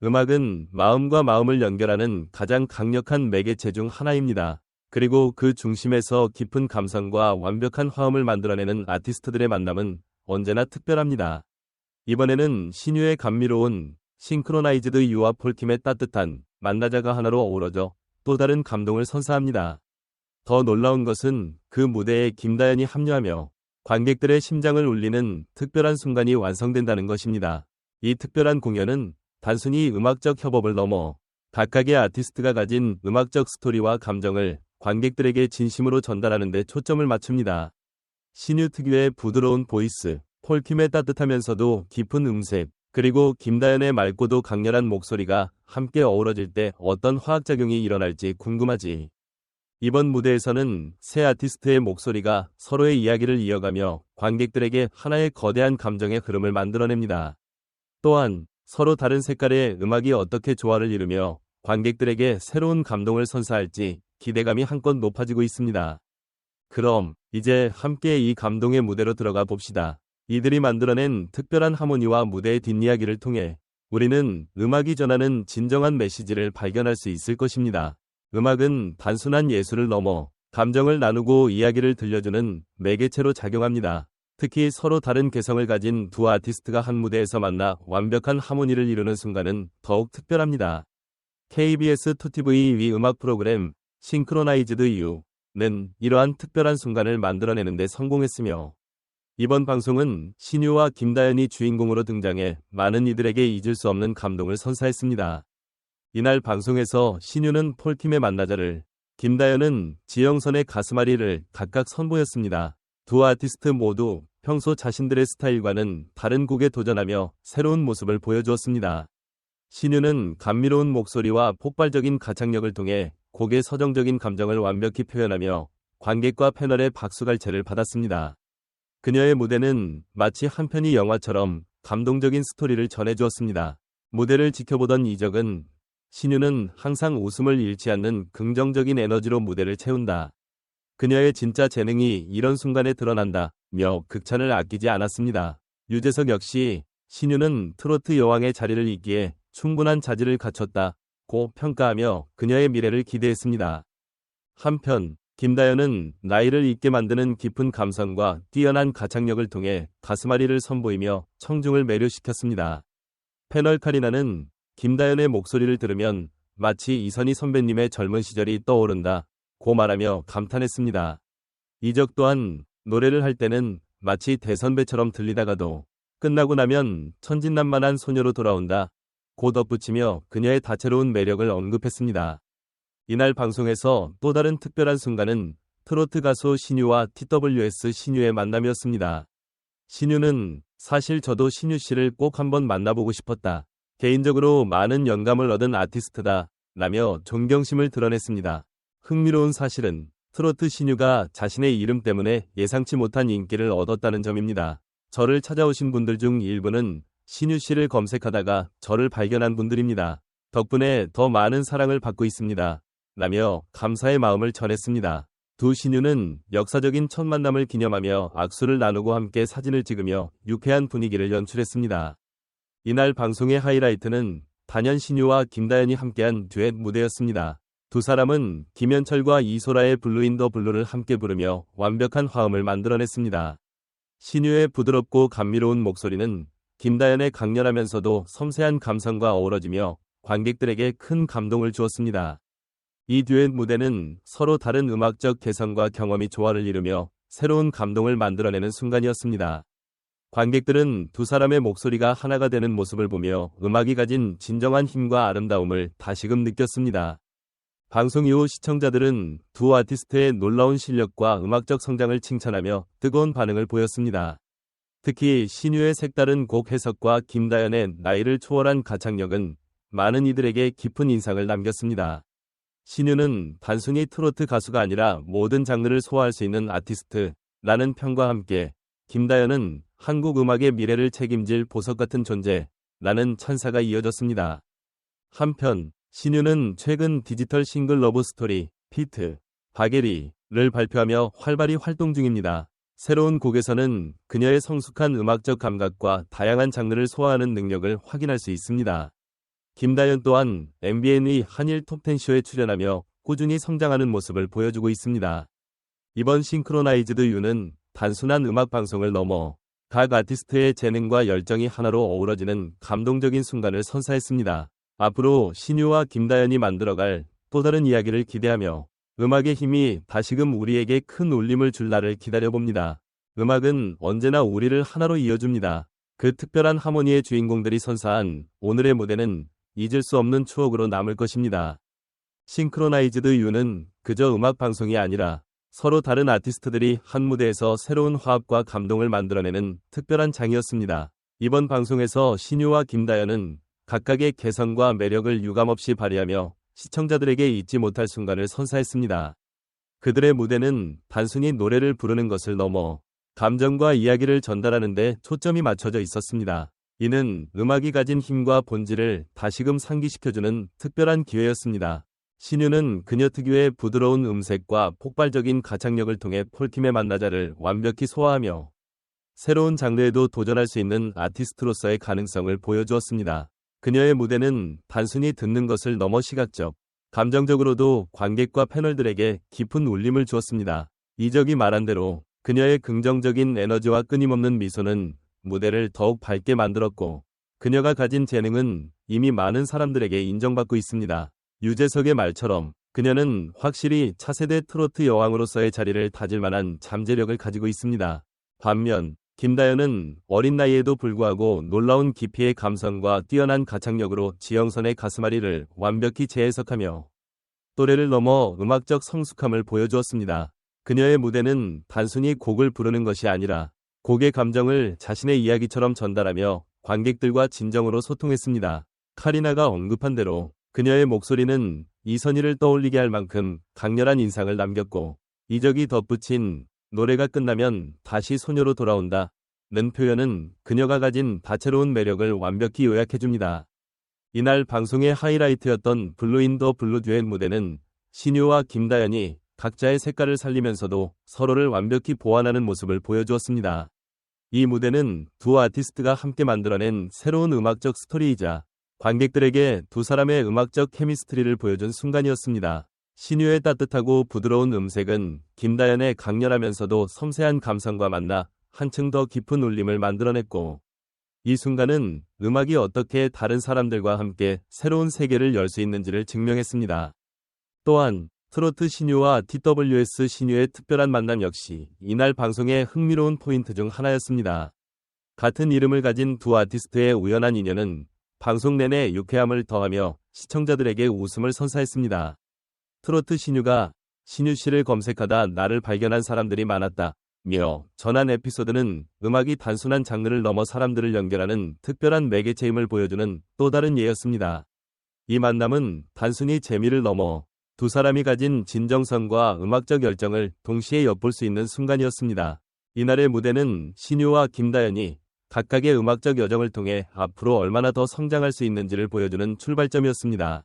음악은 마음과 마음을 연결하는 가장 강력한 매개체 중 하나입니다. 그리고 그 중심에서 깊은 감성과 완벽한 화음을 만들어내는 아티스트들의 만남은 언제나 특별합니다. 이번에는 신유의 감미로운 싱크로나이즈드 유와 폴팀의 따뜻한 만나자가 하나로 어우러져 또 다른 감동을 선사합니다. 더 놀라운 것은 그 무대에 김다연이 합류하며 관객들의 심장을 울리는 특별한 순간이 완성된다는 것입니다. 이 특별한 공연은 단순히 음악적 협업을 넘어 각각의 아티스트가 가진 음악적 스토리와 감정을 관객들에게 진심으로 전달하는 데 초점을 맞춥니다. 신유 특유의 부드러운 보이스, 폴킴의 따뜻하면서도 깊은 음색, 그리고 김다연의 맑고도 강렬한 목소리가 함께 어우러질 때 어떤 화학작용이 일어날지 궁금하지. 이번 무대에서는 새 아티스트의 목소리가 서로의 이야기를 이어가며 관객들에게 하나의 거대한 감정의 흐름을 만들어냅니다. 또한 서로 다른 색깔의 음악이 어떻게 조화를 이루며 관객들에게 새로운 감동을 선사할지 기대감이 한껏 높아지고 있습니다. 그럼 이제 함께 이 감동의 무대로 들어가 봅시다. 이들이 만들어낸 특별한 하모니와 무대의 뒷이야기를 통해 우리는 음악이 전하는 진정한 메시지를 발견할 수 있을 것입니다. 음악은 단순한 예술을 넘어 감정을 나누고 이야기를 들려주는 매개체로 작용합니다. 특히 서로 다른 개성을 가진 두 아티스트가 한 무대에서 만나 완벽한 하모니를 이루는 순간은 더욱 특별합니다. KBS 2TV 위 음악 프로그램 싱크로나이즈드 유는 이러한 특별한 순간을 만들어내는데 성공했으며 이번 방송은 신유와 김다연이 주인공으로 등장해 많은 이들에게 잊을 수 없는 감동을 선사했습니다. 이날 방송에서 신유는 폴팀의 만나자를, 김다연은 지영선의 가스마리를 각각 선보였습니다. 두 아티스트 모두 평소 자신들의 스타일과는 다른 곡에 도전하며 새로운 모습을 보여주었습니다. 신유는 감미로운 목소리와 폭발적인 가창력을 통해 곡의 서정적인 감정을 완벽히 표현하며 관객과 패널의 박수갈채를 받았습니다. 그녀의 무대는 마치 한 편의 영화처럼 감동적인 스토리를 전해주었습니다. 무대를 지켜보던 이적은 신유는 항상 웃음을 잃지 않는 긍정적인 에너지로 무대를 채운다. 그녀의 진짜 재능이 이런 순간에 드러난다 며 극찬을 아끼지 않았습니다. 유재석 역시 신유는 트로트 여왕의 자리를 잇기에 충분한 자질을 갖췄다 고 평가하며 그녀의 미래를 기대했습니다. 한편 김다연은 나이를 잊게 만드는 깊은 감성과 뛰어난 가창력을 통해 가스마리를 선보이며 청중을 매료시켰습니다. 패널 카리나는 김다연의 목소리를 들으면 마치 이선희 선배님의 젊은 시절이 떠오른다 고 말하며 감탄했습니다. 이적 또한 노래를 할 때는 마치 대선배처럼 들리다가도 끝나고 나면 천진난만한 소녀로 돌아온다 고 덧붙이며 그녀의 다채로운 매력을 언급했습니다. 이날 방송에서 또 다른 특별한 순간은 트로트 가수 신유와 TWS 신유의 만남이었습니다. 신유는 사실 저도 신유 씨를 꼭 한번 만나보고 싶었다. 개인적으로 많은 영감을 얻은 아티스트다. 라며 존경심을 드러냈습니다. 흥미로운 사실은 트로트 신유가 자신의 이름 때문에 예상치 못한 인기를 얻었다는 점입니다. 저를 찾아오신 분들 중 일부는 신유 씨를 검색하다가 저를 발견한 분들입니다. 덕분에 더 많은 사랑을 받고 있습니다. 라며 감사의 마음을 전했습니다. 두 신유는 역사적인 첫 만남을 기념하며 악수를 나누고 함께 사진을 찍으며 유쾌한 분위기를 연출했습니다. 이날 방송의 하이라이트는 단연 신유와 김다연이 함께한 듀엣 무대였습니다. 두 사람은 김현철과 이소라의 블루 인더 블루를 함께 부르며 완벽한 화음을 만들어냈습니다. 신유의 부드럽고 감미로운 목소리는 김다연의 강렬하면서도 섬세한 감성과 어우러지며 관객들에게 큰 감동을 주었습니다. 이 듀엣 무대는 서로 다른 음악적 개성과 경험이 조화를 이루며 새로운 감동을 만들어내는 순간이었습니다. 관객들은 두 사람의 목소리가 하나가 되는 모습을 보며 음악이 가진 진정한 힘과 아름다움을 다시금 느꼈습니다. 방송 이후 시청자들은 두 아티스트의 놀라운 실력과 음악적 성장을 칭찬하며 뜨거운 반응을 보였습니다. 특히 신유의 색다른 곡 해석과 김다연의 나이를 초월한 가창력은 많은 이들에게 깊은 인상을 남겼습니다. 신유는 단순히 트로트 가수가 아니라 모든 장르를 소화할 수 있는 아티스트라는 평과 함께 김다연은 한국 음악의 미래를 책임질 보석 같은 존재라는 찬사가 이어졌습니다. 한편 신유는 최근 디지털 싱글 러브 스토리 피트 바게리를 발표하며 활발히 활동 중입니다. 새로운 곡에서는 그녀의 성숙한 음악적 감각과 다양한 장르를 소화하는 능력을 확인할 수 있습니다. 김다연 또한 MBN의 한일 톱10쇼에 출연하며 꾸준히 성장하는 모습을 보여주고 있습니다. 이번 싱크로나이즈드 U는 단순한 음악 방송을 넘어 각 아티스트의 재능과 열정이 하나로 어우러지는 감동적인 순간을 선사했습니다. 앞으로 신유와 김다연이 만들어갈 또 다른 이야기를 기대하며 음악의 힘이 다시금 우리에게 큰 울림을 줄 날을 기다려봅니다. 음악은 언제나 우리를 하나로 이어줍니다. 그 특별한 하모니의 주인공들이 선사한 오늘의 무대는 잊을 수 없는 추억으로 남을 것입니다. 싱크로나이즈드 U는 그저 음악 방송이 아니라 서로 다른 아티스트들이 한 무대에서 새로운 화합과 감동을 만들어내는 특별한 장이었습니다. 이번 방송에서 신유와 김다연은 각각의 개성과 매력을 유감없이 발휘하며 시청자들에게 잊지 못할 순간을 선사했습니다. 그들의 무대는 단순히 노래를 부르는 것을 넘어 감정과 이야기를 전달하는 데 초점이 맞춰져 있었습니다. 이는 음악이 가진 힘과 본질을 다시금 상기시켜주는 특별한 기회였습니다. 신유는 그녀 특유의 부드러운 음색과 폭발적인 가창력을 통해 폴킴의 만나자를 완벽히 소화하며 새로운 장르에도 도전할 수 있는 아티스트로서의 가능성을 보여주었습니다. 그녀의 무대는 단순히 듣는 것을 넘어 시각적, 감정적으로도 관객과 패널들에게 깊은 울림을 주었습니다. 이적이 말한 대로 그녀의 긍정적인 에너지와 끊임없는 미소는 무대를 더욱 밝게 만들었고 그녀가 가진 재능은 이미 많은 사람들에게 인정받고 있습니다. 유재석의 말처럼 그녀는 확실히 차세대 트로트 여왕으로서의 자리를 다질 만한 잠재력을 가지고 있습니다. 반면 김다연은 어린 나이에도 불구하고 놀라운 깊이의 감성과 뛰어난 가창력으로 지영선의 가슴앓이를 완벽히 재해석하며 또래를 넘어 음악적 성숙함을 보여주었습니다. 그녀의 무대는 단순히 곡을 부르는 것이 아니라 곡의 감정을 자신의 이야기처럼 전달하며 관객들과 진정으로 소통했습니다. 카리나가 언급한 대로 그녀의 목소리는 이선희를 떠올리게 할 만큼 강렬한 인상을 남겼고 이적이 덧붙인 노래가 끝나면 다시 소녀로 돌아온다. 는 표현은 그녀가 가진 다채로운 매력을 완벽히 요약해줍니다. 이날 방송의 하이라이트였던 블루인 더 블루 듀엣 무대는 신유와 김다연이 각자의 색깔을 살리면서도 서로를 완벽히 보완하는 모습을 보여주었습니다. 이 무대는 두 아티스트가 함께 만들어낸 새로운 음악적 스토리이자 관객들에게 두 사람의 음악적 케미스트리를 보여준 순간이었습니다. 신유의 따뜻하고 부드러운 음색은 김다연의 강렬하면서도 섬세한 감성과 만나 한층 더 깊은 울림을 만들어냈고 이 순간은 음악이 어떻게 다른 사람들과 함께 새로운 세계를 열 수 있는지를 증명했습니다. 또한 트로트 신유와 TWS 신유의 특별한 만남 역시 이날 방송의 흥미로운 포인트 중 하나였습니다. 같은 이름을 가진 두 아티스트의 우연한 인연은 방송 내내 유쾌함을 더하며 시청자들에게 웃음을 선사했습니다. 트로트 신유가 신유 씨를 검색하다 나를 발견한 사람들이 많았다. 며 전한 에피소드는 음악이 단순한 장르를 넘어 사람들을 연결하는 특별한 매개체임을 보여주는 또 다른 예였습니다. 이 만남은 단순히 재미를 넘어 두 사람이 가진 진정성과 음악적 열정을 동시에 엿볼 수 있는 순간이었습니다. 이날의 무대는 신유와 김다연이 각각의 음악적 여정을 통해 앞으로 얼마나 더 성장할 수 있는지를 보여주는 출발점이었습니다.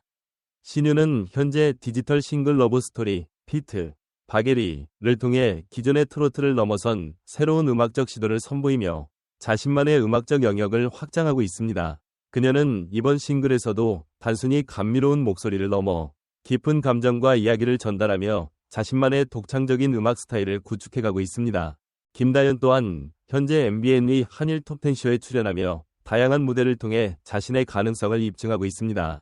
신유는 현재 디지털 싱글 러브 스토리, 피트, 바게리를 통해 기존의 트로트를 넘어선 새로운 음악적 시도를 선보이며 자신만의 음악적 영역을 확장하고 있습니다. 그녀는 이번 싱글에서도 단순히 감미로운 목소리를 넘어 깊은 감정과 이야기를 전달하며 자신만의 독창적인 음악 스타일을 구축해가고 있습니다. 김다연 또한 현재 MBN의 한일 톱텐쇼에 출연하며 다양한 무대를 통해 자신의 가능성을 입증하고 있습니다.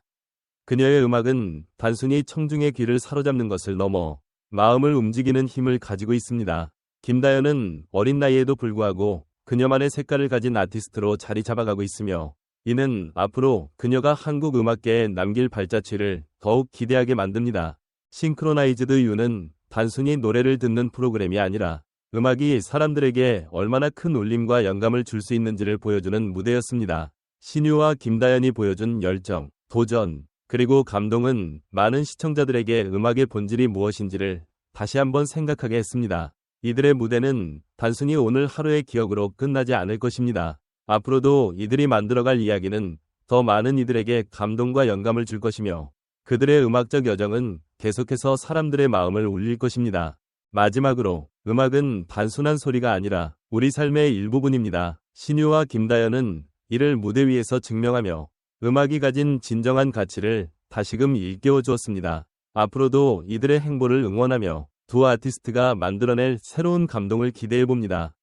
그녀의 음악은 단순히 청중의 귀를 사로잡는 것을 넘어 마음을 움직이는 힘을 가지고 있습니다. 김다연은 어린 나이에도 불구하고 그녀만의 색깔을 가진 아티스트로 자리 잡아가고 있으며 이는 앞으로 그녀가 한국 음악계에 남길 발자취를 더욱 기대하게 만듭니다. 싱크로나이즈드 U는 단순히 노래를 듣는 프로그램이 아니라 음악이 사람들에게 얼마나 큰 울림과 영감을 줄 수 있는지를 보여주는 무대였습니다. 신유와 김다연이 보여준 열정, 도전, 그리고 감동은 많은 시청자들에게 음악의 본질이 무엇인지를 다시 한번 생각하게 했습니다. 이들의 무대는 단순히 오늘 하루의 기억으로 끝나지 않을 것입니다. 앞으로도 이들이 만들어갈 이야기는 더 많은 이들에게 감동과 영감을 줄 것이며 그들의 음악적 여정은 계속해서 사람들의 마음을 울릴 것입니다. 마지막으로 음악은 단순한 소리가 아니라 우리 삶의 일부분입니다. 신유와 김다연은 이를 무대 위에서 증명하며 음악이 가진 진정한 가치를 다시금 일깨워 주었습니다. 앞으로도 이들의 행보를 응원하며 두 아티스트가 만들어낼 새로운 감동을 기대해 봅니다.